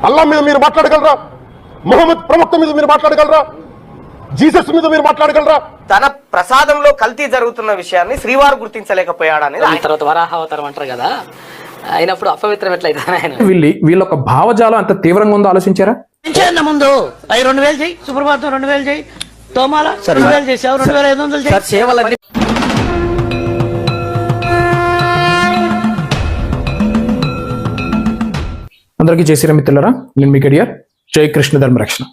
అల్లా మీద మీరు మాట్లాడగలరా? మొహమ్మద్ ప్రవక్త మీద మీరు మాట్లాడగలరా? జీసస్ మీద మీరు మాట్లాడగలరా? తన ప్రసాదంలో కల్తీ జరుగుతున్న విషయాన్ని శ్రీవారు గుర్తించలేకపోయాడు అనేది దాని తర్వాత వరాహ అవతారం అంటారు కదా. అయినప్పుడు అపవిత్రం ఎట్లయితే ఆయన? వీళ్ళ వీళ్ళ ఒక భావజాలం అంత తీవ్రంగా ఉందో ఆలోచించారా? చేయండి ముందు? అవి రెండు వేలు చేయి సుప్రభాతం రెండు వేలు చేయి తోమాల రెండు వేలు చేసావు రెండు వేల ఐదు వందలు చేయి సేవలన్నీ అందరికీ చేసిన మిత్రులరా నేను మీ కెడియర్ జై కృష్ణ ధర్మరక్షణ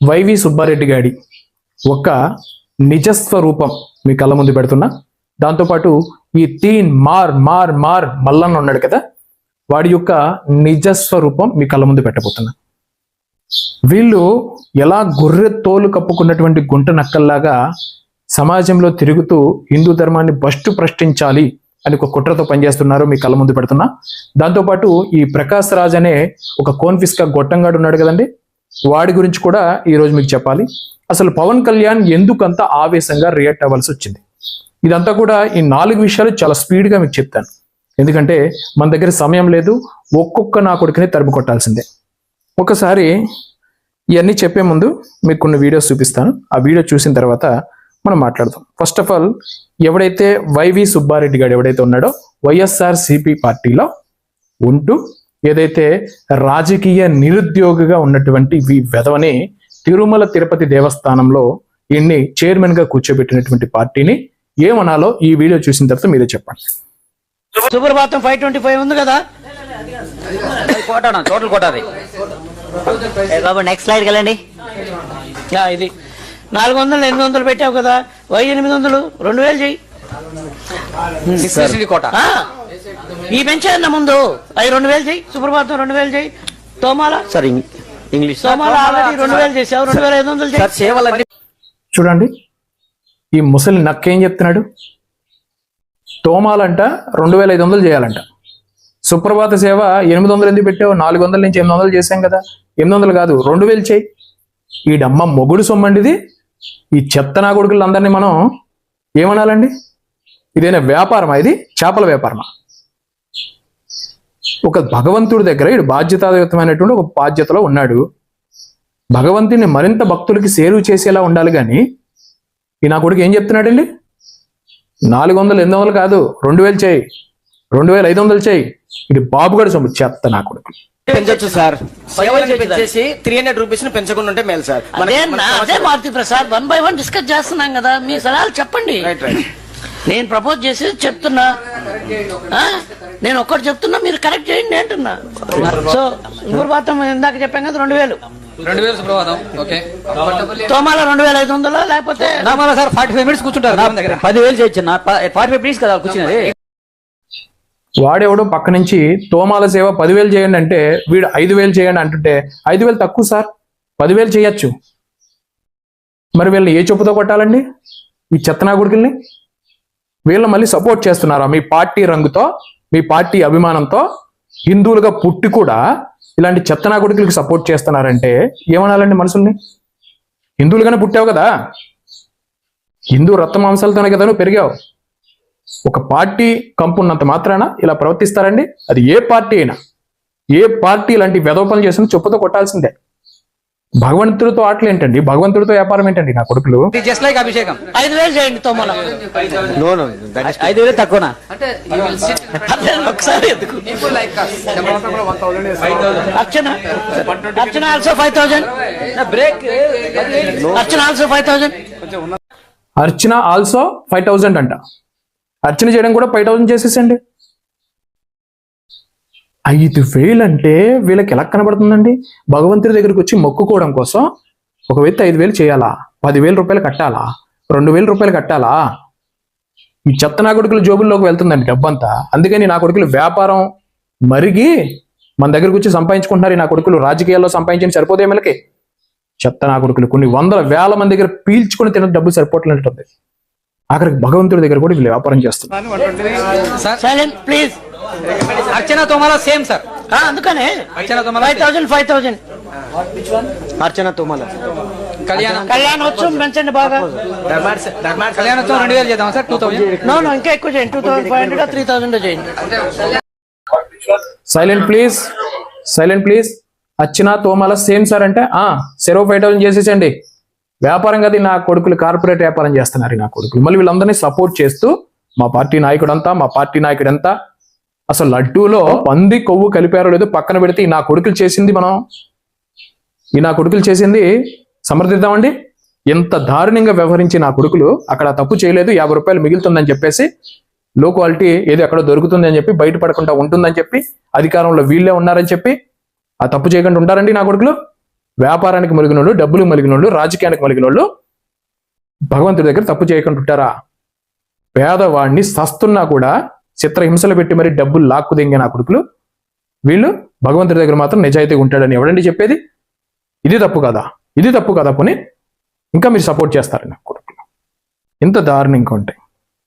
వైవి సుబ్బారెడ్డి గాడి ఒక నిజస్వరూపం మీ కళ్ళ ముందు పెడుతున్నా. దాంతోపాటు ఈ తీన్ మార్ మార్ మార్ మల్లన్న ఉన్నాడు కదా వాడి యొక్క నిజస్వరూపం మీ కళ్ళ ముందు పెట్టబోతున్నా. వీళ్ళు ఎలా గొర్రె తోలు కప్పుకున్నటువంటి గుంట నక్కల్లాగా సమాజంలో తిరుగుతూ హిందూ ధర్మాన్ని బస్టు ప్రశ్నించాలి అని ఒక కుట్రతో పనిచేస్తున్నారు మీ కళ్ళ ముందు పెడుతున్నా. దాంతోపాటు ఈ ప్రకాశ్ రాజ్ అనే ఒక కోన్ఫిస్కా గొట్టంగాడు ఉన్నాడు కదండి? వాడి గురించి కూడా ఈరోజు మీకు చెప్పాలి. అసలు పవన్ కళ్యాణ్ ఎందుకంత ఆవేశంగా రియాక్ట్ అవ్వాల్సి వచ్చింది? ఇదంతా కూడా ఈ నాలుగు విషయాలు చాలా స్పీడ్గా మీకు చెప్తాను. ఎందుకంటే మన దగ్గర సమయం లేదు ఒక్కొక్క నా కొడుకుని తరిమి కొట్టాల్సిందే. ఒకసారి ఇవన్నీ చెప్పే ముందు మీకు కొన్ని వీడియోస్ చూపిస్తాను. ఆ వీడియో చూసిన తర్వాత మనం మాట్లాడదాం. ఫస్ట్ ఆఫ్ ఆల్ ఎవడైతే వైవి సుబ్బారెడ్డి గారు ఎవడైతే ఉన్నాడో వైఎస్ఆర్ సిపి పార్టీలో ఉంటూ ఏదైతే రాజకీయ నిరుద్యోగిగా ఉన్నటువంటి ఈ వెధవని తిరుమల తిరుపతి దేవస్థానంలో ఈయన్ని చైర్మన్గా కూర్చోబెట్టినటువంటి పార్టీని ఏమనాలో ఈ వీడియో చూసిన తర్వాత మీరే చెప్పండి. సుప్రభాతం ఫైవ్ ట్వంటీ ఫైవ్ ఉంది కదా? కోట టోటల్ కోట అది. బాబు నెక్స్ట్ స్లైడ్ వెళ్ళండి ఇది. నాలుగు వందలు ఎనిమిది వందలు పెట్టావు కదా. వై ఎనిమిది వందలు రెండు వేలు చేయి సిసిడి కోట. ఆ, ఈ పెంచేయన్న ముందు? అవి రెండు వేలు చేయి సుప్రభాతం రెండు వేలు చేయి తోమాల? Sir English. తోమాల ఆల్రెడీ రెండు వేలు చేసావు. రెండు వేల ఐదు వందలు చేయి సార్ సేవలన్నీ చూడండి. ఈ ముసలి నక్కేం చెప్తున్నాడు? తోమాలంట రెండు వేల ఐదు వందలు చేయాలంట. సుప్రభాత సేవ ఎనిమిది వందలు ఎందుకు పెట్టావు? నాలుగు వందల నుంచి ఎనిమిది వందలు చేశాం కదా. ఎనిమిది వందలు కాదు రెండు వేలు చేయి ఈడమ్మ మొగుడు సొమ్మండిది. ఈ చెత్త నా కొడుకులందరినీ మనం ఏమనాలండి? ఇదేనా వ్యాపారమా ఇది? చేపల వ్యాపారమా? ఒక భగవంతుడి దగ్గర ఇడు బాధ్యతాయుతమైనటువంటి ఒక బాధ్యతలో ఉన్నాడు. భగవంతుని మరింత భక్తులకి సేరు చేసేలా ఉండాలి కానీ ఈ నా కొడుకు ఏం చెప్తున్నాడండి? నాలుగు వందలు ఎనిమిది వందలు కాదు రెండు వేలు చేయి. రెండు వేల ఐదు వందలు చేయి. ఇది బాబుగడ సొమ్ము చెత్త నా కొడుకు. పెంచొచ్చు సార్. పెంచేసి త్రీ హండ్రెడ్ రూపీస్ని పెంచకుండా ఉంటే మేలు సార్. అదే Maruti Prasad. One by one discuss చేస్తున్నాం కదా. మీ సలహాలు చెప్పండి. రైట్ రైట్ నేను ప్రపోజ్ చేసి చెప్తున్నా. ఆ? నేను ఒక్కటి చెప్తున్నా మీరు కరెక్ట్ చేయండి అంటున్నా. సో సుప్రభాతం ఇందాక చెప్పాం కదా రెండు వేలు. రెండు వేలు సుప్రభాతం. ఓకే. తోమాల రెండు వేల ఐదు వందలు లేకపోతే నామాల సార్ ఫార్టీ ఫైవ్ మినిట్స్ కూర్చుంటారు పదివేలు చేయొచ్చు ఫార్టీ ఫైవ్ మినిట్స్ కదా కూర్చున్నది వాడెవడో పక్క నుంచి తోమాల సేవ పదివేలు చేయండి అంటే వీడు ఐదు వేలు చేయండి అంటుంటే ఐదు వేలు తక్కువ సార్ పదివేలు చేయొచ్చు. మరి వీళ్ళని ఏ చెప్పుతో కొట్టాలండి? ఈ చెత్తనా గుడికల్ని వీళ్ళు మళ్ళీ సపోర్ట్ చేస్తున్నారా? మీ పార్టీ రంగుతో మీ పార్టీ అభిమానంతో హిందువులుగా పుట్టి కూడా ఇలాంటి చెత్తనాగుడికి సపోర్ట్ చేస్తున్నారంటే ఏమనాలండి మనుషుల్ని? హిందువులుగానే పుట్టావు కదా? హిందూ రక్త మాంసాలతోనే కదా నువ్వు పెరిగావు. ఒక పార్టీ కంపున్నంత మాత్రాన ఇలా ప్రవర్తిస్తారండి. అది ఏ పార్టీ అయినా ఏ పార్టీ ఇలాంటి వెధోపనలు చేసిన చెప్పుతో కొట్టాల్సిందే. భగవంతుడితో ఆటలు ఏంటండి? భగవంతుడితో వ్యాపారం ఏంటండి నా కొడుకులు? జస్ట్ లైక్ అభిషేకం. ఐదు వేలు చేయండి తోమాల. ఐదు వేలు తక్కువనా? అదే ఒకసారి ఎందుకు? అర్చన? అర్చన ఆల్సో ఫైవ్ థౌసండ్ బ్రేక్ అర్చన ఆల్సో ఫైవ్ థౌసండ్ అర్చన ఆల్సో ఫైవ్ థౌజండ్ అంట. అర్చన చేయడం కూడా ఫైవ్ థౌసండ్ చేసేసండి. ఐదు వేలు అంటే వీళ్ళకి ఎలా కనబడుతుందండి? భగవంతుడి దగ్గరికి వచ్చి మొక్కుకోవడం కోసం ఒక వ్యక్తి ఐదు వేలు చేయాలా? పదివేల రూపాయలు కట్టాలా? రెండు వేల రూపాయలు కట్టాలా? ఈ చెత్త నా కొడుకుల జోబుల్లోకి వెళ్తుందండి డబ్బంతా. అందుకని నా కొడుకులు వ్యాపారం మరిగి మన దగ్గరకు వచ్చి సంపాదించుకుంటున్నారు ఈ నా కొడుకులు. రాజకీయాల్లో సంపాదించిన సరిపోతే వీళ్ళకి? చెత్త నా కొడుకులు. కొన్ని వందల వేల మంది దగ్గర పీల్చుకుని తిన డబ్బులు సరిపోవట్లేదు ఆఖరికి భగవంతుడి దగ్గర కూడా వీళ్ళు వ్యాపారం చేస్తున్నారు. సార్ సైలెంట్ ప్లీజ్ అర్చన తోమాల సేమ్ సార్. అందుకనే. అర్చన తోమాల ఫైవ్ థౌసండ్ ఫైవ్ థౌసండ్ అర్చన తుమ్మల కళ్యాణం. కళ్యాణోత్సవం పెంచండి బాగా. కళ్యాణోత్సవం రెండు వేలు చేద్దాం sir? Two thousand no no ఇంకా ఎక్కువ చేయండి. Two thousand five hundred three thousand చేయండి. సైలెంట్ ప్లీజ్ సైలెంట్ ప్లీజ్ అచ్చినా తోమాల సేమ్ సార్ అంటే ఆ సెరవు ఫైటోలు చేసేసండి వ్యాపారం కదా నా కొడుకులు కార్పొరేట్ వ్యాపారం చేస్తున్నారు నా కొడుకులు. మళ్ళీ వీళ్ళందరినీ సపోర్ట్ చేస్తూ మా పార్టీ నాయకుడంతా మా పార్టీ నాయకుడంతా అసలు లడ్డూలో పంది కొవ్వు కలిపారో లేదో పక్కన పెడితే ఈ నా కొడుకులు చేసింది మనం. ఈ నా కొడుకులు చేసింది సమర్థిద్దామండి. ఎంత దారుణంగా వ్యవహరించి నా కొడుకులు అక్కడ తప్పు చేయలేదు యాభై రూపాయలు మిగులుతుందని చెప్పేసి లో క్వాలిటీ ఏదో ఎక్కడో దొరుకుతుంది అని చెప్పి బయటపడకుండా ఉంటుందని చెప్పి అధికారంలో వీళ్ళే ఉన్నారని చెప్పి ఆ తప్పు చేయకుండా ఉంటారండి నా కొడుకులు. వ్యాపారానికి మలిగినోళ్ళు డబ్బులు మలిగినోళ్ళు రాజకీయానికి మలిగినోళ్ళు భగవంతుడి దగ్గర తప్పు చేయకుండా ఉంటారా పేదవాడిని సస్తున్నా కూడా చిత్రహింసలు పెట్టి మరి డబ్బులు లాక్కు దింగే నా కొడుకులు వీళ్ళు భగవంతుడి దగ్గర మాత్రం నిజాయితీగా ఉంటాడని ఎవడండి చెప్పేది? ఇది తప్పు కదా? ఇది తప్పు కదా పోనీ? ఇంకా మీరు సపోర్ట్ చేస్తారు నా కొడుకులు? ఇంత దారుణం ఇంకా ఉంటాయి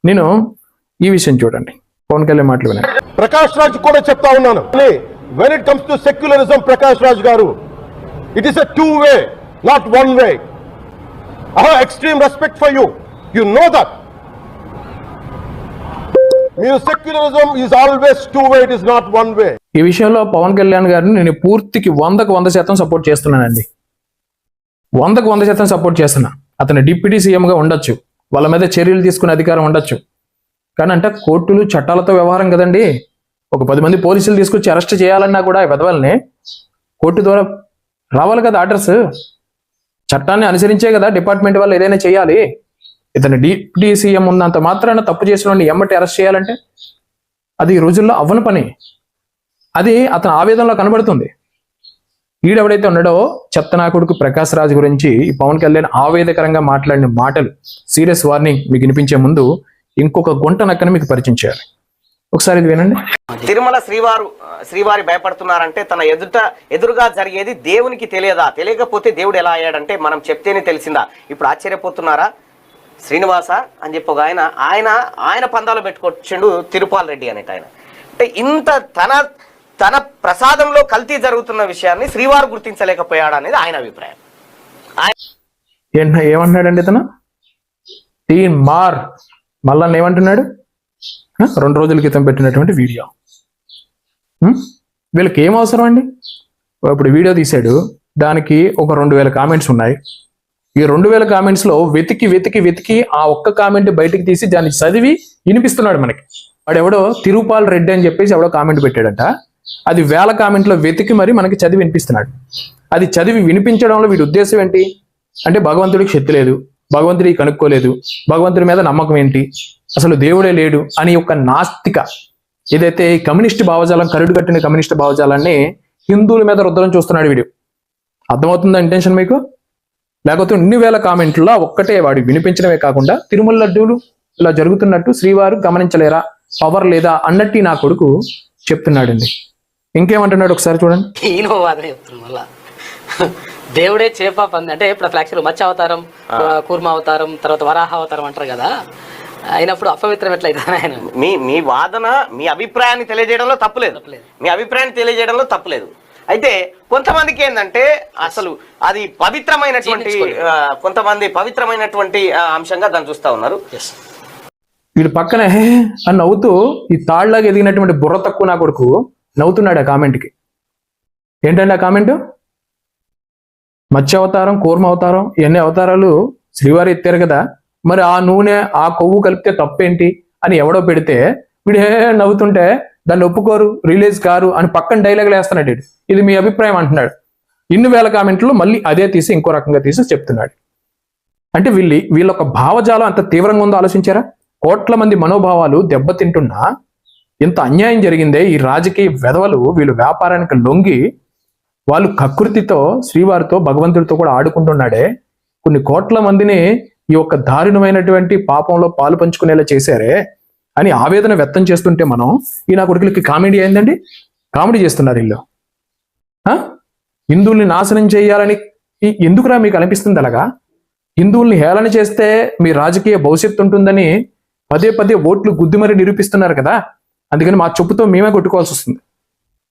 నేను ఈ విషయం చూడండి. పవన్ కళ్యాణ్ మాటలు ప్రకాష్ రాజ్ కూడా చెప్తా ఉన్నాను. When it comes to secularism Prakash Raj garu it is a two way not one way I have extreme respect for you you know that మీరు secularism is always two way it is not one way ఈ విషయంలో పవన్ కళ్యాణ్ గారిని నేను పూర్తికి వందకు వంద శాతం support చేస్తున్నానండి. వందకు వంద శాతం సపోర్ట్ చేస్తున్నా. అతను డిప్యూటీ సీఎంగా ఉండొచ్చు. వాళ్ళ మీద చర్యలు తీసుకునే అధికారం ఉండొచ్చు. కానీ అంటే కోర్టులు చట్టాలతో వ్యవహారం కదండి. ఒక పది మంది పోలీసులు తీసుకొచ్చి అరెస్ట్ చేయాలన్నా కూడా ఈ విధవల్ని కోర్టు ద్వారా రావాలి కదా అడ్రస్ చట్టాన్ని అనుసరించే కదా డిపార్ట్మెంట్ వాళ్ళు ఏదైనా చేయాలి? ఇతను డిప్యూటీ సీఎం ఉన్నంత మాత్రాన తప్పు చేసిన ఎమ్మటి అరెస్ట్ చేయాలంటే? అది ఈ రోజుల్లో అవ్వని పని. అది అతని ఆవేదనలో కనబడుతుంది. ఈడెవడైతే ఉన్నాడో చెత్త నా కొడుకు ప్రకాశ్ రాజ్ గురించి ఈ పవన్ కళ్యాణ్ ఆవేదకరంగా మాట్లాడిన మాటలు సీరియస్ వార్నింగ్ మీకు వినిపించే ముందు ఇంకొక గుంట నక్కని మీకు పరిచయం చేయాలి. ఒకసారి ఇది వినండి. తిరుమల శ్రీవారు శ్రీవారి భయపడుతున్నారంటే తన ఎదుట ఎదురుగా జరిగేది దేవునికి తెలియదా? తెలియకపోతే దేవుడు ఎలా అయ్యాడంటే మనం చెప్తేనే తెలిసిందా? ఇప్పుడు ఆశ్చర్యపోతున్నారా? శ్రీనివాస అని చెప్పి ఒక ఆయన ఆయన ఆయన పందాలు పెట్టుకొచ్చిండు తిరుపాల్ రెడ్డి అనేట ఆయన. అంటే ఇంత తన తన ప్రసాదంలో కల్తీ జరుగుతున్న విషయాన్ని శ్రీవారు గుర్తించలేకపోయాడు అనేది ఆయన అభిప్రాయం. ఏంట ఏమంటున్నాడండి ఇతను? తీన్ మార్. మళ్ళా ఏమంటున్నాడు? రెండు రోజుల క్రితం పెట్టినటువంటి వీడియో. వీళ్ళకి ఏం అవసరం అండి? ఇప్పుడు వీడియో తీశాడు. దానికి ఒక రెండు వేల కామెంట్స్ ఉన్నాయి. ఈ రెండు వేల కామెంట్స్లో వెతికి వెతికి వెతికి ఆ ఒక్క కామెంట్ బయటికి తీసి దాన్ని చదివి వినిపిస్తున్నాడు మనకి. వాడు ఎవడో తిరుపాల్ రెడ్డి అని చెప్పేసి ఎవడో కామెంట్ పెట్టాడంట. అది వేల కామెంట్లో వెతికి మరి మనకి చదివి వినిపిస్తున్నాడు. అది చదివి వినిపించడంలో వీడి ఉద్దేశం ఏంటి? అంటే భగవంతుడికి శక్తి లేదు. భగవంతుడికి కనుక్కోలేదు. భగవంతుడి మీద నమ్మకం ఏంటి? అసలు దేవుడే లేడు అని ఒక నాస్తిక ఏదైతే ఈ కమ్యూనిస్ట్ భావజాలం కరుడు కట్టిన కమ్యూనిస్ట్ భావజాలాన్ని హిందువుల మీద రుద్దరం చూస్తున్నాడు వీడు. అర్థమవుతుందా ఇంటెన్షన్ మీకు? లేకపోతే ఇన్ని వేల కామెంట్లో ఒక్కటే వాడు వినిపించడమే కాకుండా తిరుమల లడ్డూలు ఇలా జరుగుతున్నట్టు శ్రీవారు గమనించలేరా? పవర్ లేదా? అన్నట్టు నా కొడుకు చెప్తున్నాడండి. ఇంకేమంటున్నాడు ఒకసారి చూడండి. చెప్తున్నాను మళ్ళా. దేవుడే చేప పంది. అంటే ఇప్పుడు ఫ్లాక్సీలు మత్స్య అవతారం కూర్మ అవతారం తర్వాత వరాహ అవతారం అంటారు కదా. అయినప్పుడు అపవిత్రం ఎట్లయితే ఆయన మీ మీ వాదన మీ అభిప్రాయాన్ని తెలియజేయడంలో తప్పులేదు మీ అభిప్రాయాన్ని తెలియజేయడంలో తప్పులేదు అయితే కొంతమందికి ఏంటంటే అసలు అది పవిత్రమైనటువంటి కొంతమంది పవిత్రమైనటువంటి ఆ, అంశంగా దాన్ని చూస్తా ఉన్నారు. వీడు పక్కనే అని నవ్వుతూ ఈ తాళ్ళాగా ఎదిగినటువంటి బుర్ర తక్కువ నా కొడుకు నవ్వుతున్నాడు ఆ కామెంట్కి. ఏంటండి ఆ కామెంట్? మత్స్య అవతారం కూర్మ అవతారం ఇవన్నీ అవతారాలు శ్రీవారి ఎత్తారు కదా? మరి ఆ నూనె ఆ కొవ్వు కలిపితే తప్పేంటి అని ఎవడో పెడితే వీడు "హే" నవ్వుతుంటే దాన్ని ఒప్పుకోరు రిలీజ్ కారు అని పక్కన డైలాగులు వేస్తున్నాడు ఇది మీ అభిప్రాయం అంటున్నాడు. ఇన్ని వేల కామెంట్లు మళ్ళీ అదే తీసి ఇంకో రకంగా తీసి చెప్తున్నాడు. అంటే వీళ్ళి వీళ్ళ ఒక భావజాలం అంత తీవ్రంగా ఉందో ఆలోచించారా? కోట్ల మంది మనోభావాలు దెబ్బతింటున్నా ఇంత అన్యాయం జరిగిందే ఈ రాజకీయ వెధవలు వీళ్ళు వ్యాపారానికి లొంగి వాళ్ళు కకృతితో శ్రీవారితో భగవంతుడితో కూడా ఆడుకుంటున్నాడే. కొన్ని కోట్ల మందిని ఈ యొక్క దారుణమైనటువంటి పాపంలో పాలు పంచుకునేలా చేశారే అని ఆవేదన వ్యక్తం చేస్తుంటే మనం ఈ నా కొడుకులకి కామెడీ అయిందండి? కామెడీ చేస్తున్నారు వీళ్ళు. ఆ? హిందువుల్ని నాశనం చేయాలని ఎందుకురా మీకు అనిపిస్తుంది అలాగా? హిందువుల్ని హేళన చేస్తే మీ రాజకీయ భవిష్యత్తు ఉంటుందని పదే పదే ఓట్లు గుద్ది మరీ నిరూపిస్తున్నారు కదా? అందుకని మా చెప్పుతో మేమే కొట్టుకోవాల్సి వస్తుంది.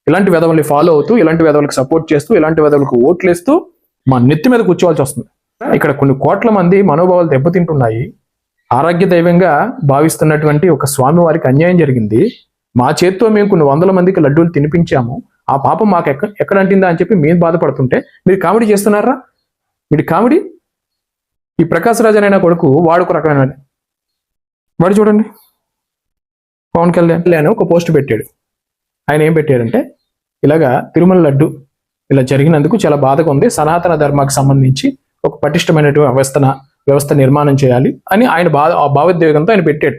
ఇలాంటి వెధవల్ని ఫాలో అవుతూ ఇలాంటి వెధవలకు సపోర్ట్ చేస్తూ ఇలాంటి వెధవలకు ఓట్లు వేస్తూ మా నెత్తి మీద కూర్చోవాల్సి వస్తుంది. ఇక్కడ కొన్ని కోట్ల మంది మనోభావాలు దెబ్బతింటున్నాయి. ఆరోగ్య దైవంగా భావిస్తున్నటువంటి ఒక స్వామి వారికి అన్యాయం జరిగింది. మా చేత్తో మేము కొన్ని వందల మందికి లడ్డూలు తినిపించాము. ఆ పాపం మాకు ఎక్కడ ఎక్కడ అంటిందా అని చెప్పి మేము బాధపడుతుంటే మీరు కామెడీ చేస్తున్నారా? మీరు కామెడీ? ఈ ప్రకాశ్ రాజ్ అనే కొడుకు వాడు ఒక రకమైన వాడు. చూడండి. పవన్ కళ్యాణ్ ఒక పోస్ట్ పెట్టాడు. ఆయన ఏం పెట్టాడంటే ఇలాగా తిరుమల లడ్డు ఇలా జరిగినందుకు చాలా బాధగా ఉంది. సనాతన ధర్మానికి సంబంధించి ఒక పటిష్టమైనటువంటి వ్యవస్థన వ్యవస్థ నిర్మాణం చేయాలి అని ఆయన బా ఆ భావోద్వేగంతో ఆయన పెట్టాడు.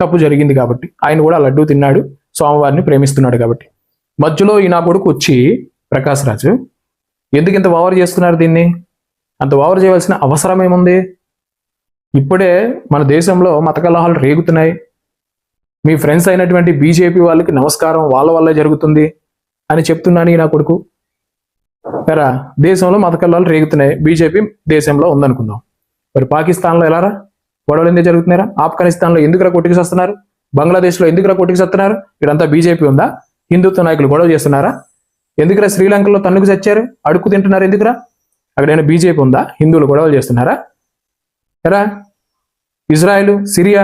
తప్పు జరిగింది కాబట్టి ఆయన కూడా లడ్డు తిన్నాడు స్వామివారిని ప్రేమిస్తున్నాడు కాబట్టి. మధ్యలో ఈయన కొడుకు వచ్చి ప్రకాశ్ రాజు ఎందుకు ఇంత ఓవర్ చేస్తున్నారు దీన్ని? అంత ఓవర్ చేయవలసిన అవసరం ఏముంది? ఇప్పుడే మన దేశంలో మత కలహాలు రేగుతున్నాయి. మీ ఫ్రెండ్స్ అయినటువంటి బీజేపీ వాళ్ళకి నమస్కారం వాళ్ళ వల్లే జరుగుతుంది అని చెప్తున్నాను ఈ నా కొడుకు. ఎరా దేశంలో మతకల్లాలు రేగుతున్నాయి. బీజేపీ దేశంలో ఉందనుకుందాం. మరి పాకిస్తాన్లో ఎలారా గొడవలు ఎందుకు జరుగుతున్నారా ఆఫ్ఘనిస్తాన్లో ఎందుకురా కొట్టుకు వస్తున్నారు బంగ్లాదేశ్లో ఎందుకురా కొట్టుకు వస్తున్నారు ఇక్కడంతా బీజేపీ ఉందా? హిందుత్వ నాయకులు గొడవ చేస్తున్నారా? ఎందుకురా శ్రీలంకలో తన్నుకు చచ్చారు? అడుక్కు తింటున్నారు ఎందుకురా అక్కడైనా బీజేపీ ఉందా? హిందువులు గొడవలు చేస్తున్నారా? ఎరా ఇజ్రాయెల్ సిరియా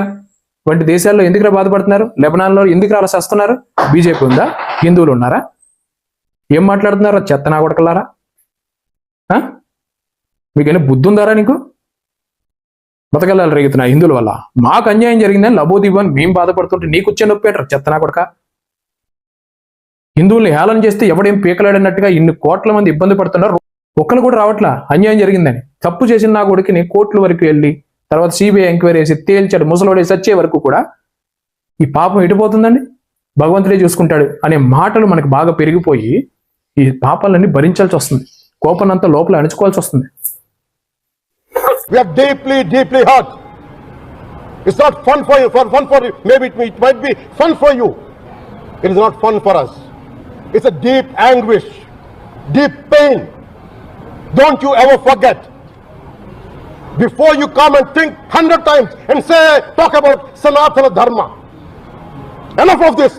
వంటి దేశాల్లో ఎందుకురా బాధపడుతున్నారు? లెబనాన్లో ఎందుకురా అలా వస్తున్నారు బీజేపీ ఉందా? హిందువులు ఉన్నారా? ఏం మాట్లాడుతున్నారా? చెత్త నా కొడకలారా? ఆ? మీకైనా బుద్ధి ఉందారా నీకు? బతకలాలు రేగుతున్నా హిందువుల వల్ల? మాకు అన్యాయం జరిగిందని లబోదీబని మేము బాధపడుతుంటే నీకు వచ్చే నొప్పి అంటారు చెత్త నా కొడక? హిందువుల్ని హేళన చేస్తే ఎవడేం పీకలాడినట్టుగా ఇన్ని కోట్ల మంది ఇబ్బంది పడుతున్నారు. ఒక్కరు కూడా రావట్లా. అన్యాయం జరిగిందని. తప్పు చేసిన నా కొడుకుని కోర్టుల వరకు వెళ్ళి తర్వాత సిబిఐ ఎంక్వైరీ చేసి తేల్చాడు ముసలోడే సచ్చే వరకు కూడా ఈ పాపం ఎటుపోతుందండి? భగవంతుడే చూసుకుంటాడు అనే మాటలు మనకు బాగా పెరిగిపోయి ఈ పాపాలన్నీ భరించాల్సి వస్తుంది కోపనంతా లోపల అణుచుకోవాల్సి వస్తుంది We are deeply, deeply hurt. It's not fun for you, for fun for you. Maybe it, it might be fun for you. It is not fun for us. It's a deep anguish, deep pain. Don't you ever forget. Before you come and think hundred times and say, talk about Sanatana Dharma. Enough of this.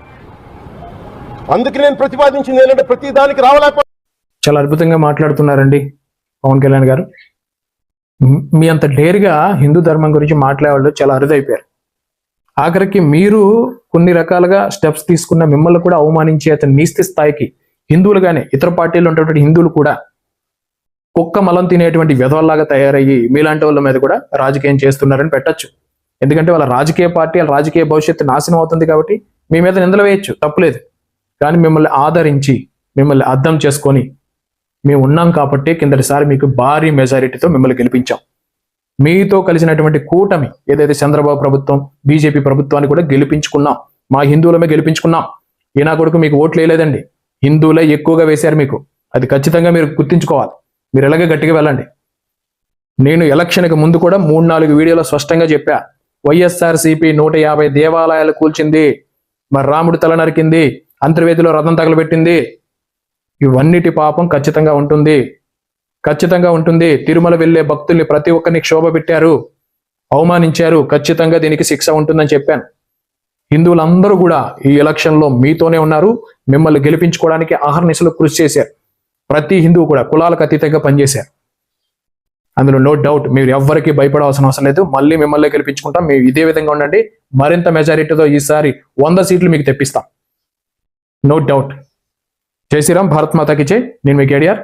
అందుకే నేను ప్రతిపాదించింది ఏంటంటే ప్రతి దానికి రావలేకపోతే చాలా అద్భుతంగా మాట్లాడుతున్నారండి పవన్ కళ్యాణ్ గారు. మీ అంత డేర్గా హిందూ ధర్మం గురించి మాట్లాడేవాళ్ళు చాలా అరుదైపోయారు. ఆఖరికి మీరు కొన్ని రకాలుగా స్టెప్స్ తీసుకున్న మిమ్మల్ని కూడా అవమానించి అతని నీస్తి స్థాయికి హిందువులుగానే ఇతర పార్టీలు ఉన్నటువంటి హిందువులు కూడా కుక్క మలం తినేటువంటి విధవల్లాగా తయారయ్యి మీలాంటి వాళ్ళ మీద కూడా రాజకీయం చేస్తున్నారని పెట్టచ్చు. ఎందుకంటే వాళ్ళ రాజకీయ పార్టీ వాళ్ళ రాజకీయ భవిష్యత్తు నాశనం అవుతుంది కాబట్టి మీ మీద నిందలు వేయచ్చు. తప్పులేదు. కానీ మిమ్మల్ని ఆదరించి మిమ్మల్ని అర్థం చేసుకొని మేము ఉన్నాం కాబట్టి కిందటిసారి మీకు భారీ మెజారిటీతో మిమ్మల్ని గెలిపించాం. మీతో కలిసినటువంటి కూటమి ఏదైతే చంద్రబాబు ప్రభుత్వం బీజేపీ ప్రభుత్వాన్ని కూడా గెలిపించుకున్నాం. మా హిందువులమే గెలిపించుకున్నాం. ఈనా కొడుకు మీకు ఓట్లు వేయలేదండి. హిందువులే ఎక్కువగా వేశారు మీకు. అది ఖచ్చితంగా మీరు గుర్తించుకోవాలి. మీరు ఎలాగే గట్టిగా వెళ్ళండి. నేను ఎలక్షన్కి ముందు కూడా మూడు నాలుగు వీడియోలో స్పష్టంగా చెప్పా. వైఎస్ఆర్ సిపి నూట యాభై దేవాలయాలు కూల్చింది. మరి రాముడు తల నరికింది అంతర్వేదిలో రథం తగలబెట్టింది. ఇవన్నిటి పాపం ఖచ్చితంగా ఉంటుంది. ఖచ్చితంగా ఉంటుంది. తిరుమల వెళ్ళే భక్తుల్ని ప్రతి ఒక్కరిని క్షోభ పెట్టారు. అవమానించారు. ఖచ్చితంగా దీనికి శిక్ష ఉంటుందని చెప్పాను. హిందువులందరూ కూడా ఈ ఎలక్షన్లో మీతోనే ఉన్నారు. మిమ్మల్ని గెలిపించుకోవడానికి ఆహర్నిశలు కృషి చేశారు. ప్రతి హిందువు కూడా కులాలకు అతీతంగా పనిచేశారు. అందులో నో డౌట్ మీరు ఎవ్వరికీ భయపడవలసిన అవసరం లేదు. మళ్ళీ మిమ్మల్ని గెలిపించుకుంటాం. మేము ఇదే విధంగా ఉండండి. మరింత మెజారిటీతో ఈసారి వంద సీట్లు మీకు తెప్పిస్తాం. నో డౌట్ జై శ్రీరామ్ భారత్ మాతాకి జై. నేను మీ కేడిఆర్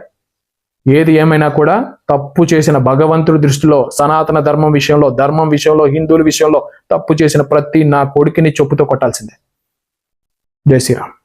ఏది ఏమైనా కూడా తప్పు చేసిన భగవంతుడి దృష్టిలో సనాతన ధర్మం విషయంలో ధర్మం విషయంలో హిందువుల విషయంలో తప్పు చేసిన ప్రతి నా కొడుకుని చెప్పుతో కొట్టాల్సిందే. జై శ్రీరామ్.